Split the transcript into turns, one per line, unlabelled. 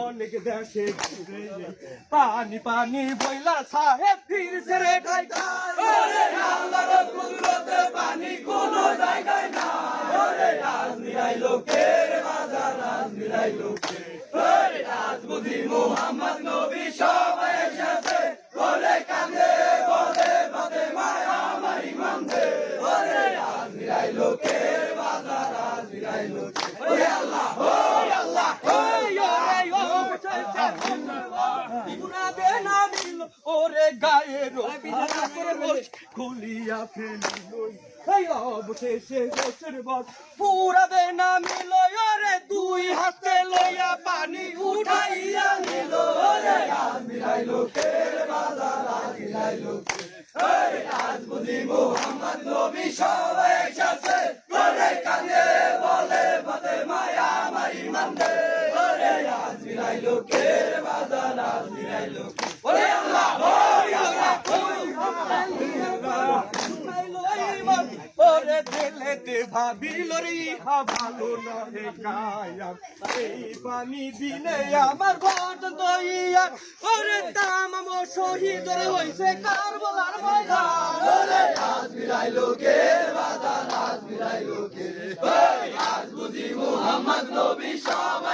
অনেক দেশে পানি পানি বইলা সাহেব ফিরছে রে পানি কোনো জায়গায় না মিলাই লোকের বাজার আজ মিলাই লোকে ওরে আজ বুঝি মোহাম্মদ নবী সবাই এসেছে। ওরে কান্দে বলে বাদে, মায়া আমার ইমান দে লোকের বাজার আজ মিলাই লোকে ওরে আল্লাহ ওরে আল্লাহ পুরাবে না মিল ওরে গায়ের খুলিয়া ফেলিল অবশেষে গোছের বস পুরাবে না মিল ওরে দুই হাতে লইয়া পানি উঠাইয়া নিল লোকের বাজার আজ মিলাই লোকে আজ বুঝি মোহাম্মদ নবী সবাই এসেছে ওরে কাঁদে বলে বাদে মায়া আমার ইমান দে ওরে আজ মিলাই লোকের বাজার আজ ওরে আল্লাহ ওরে আল্লাহ। ওরে দিলেতে ভাবিল রে ভালো নহে গায়া এই পানি দিলে আমার ঘট দইয়া। ওরে তামাম শহীদ রে হইছে কারবালার ময়দান। ওরে আজ মিলাই লোকের বাজার আজ মিলাই লোকের। ওই আজ বুঝি মুহাম্মদ নবী সবাই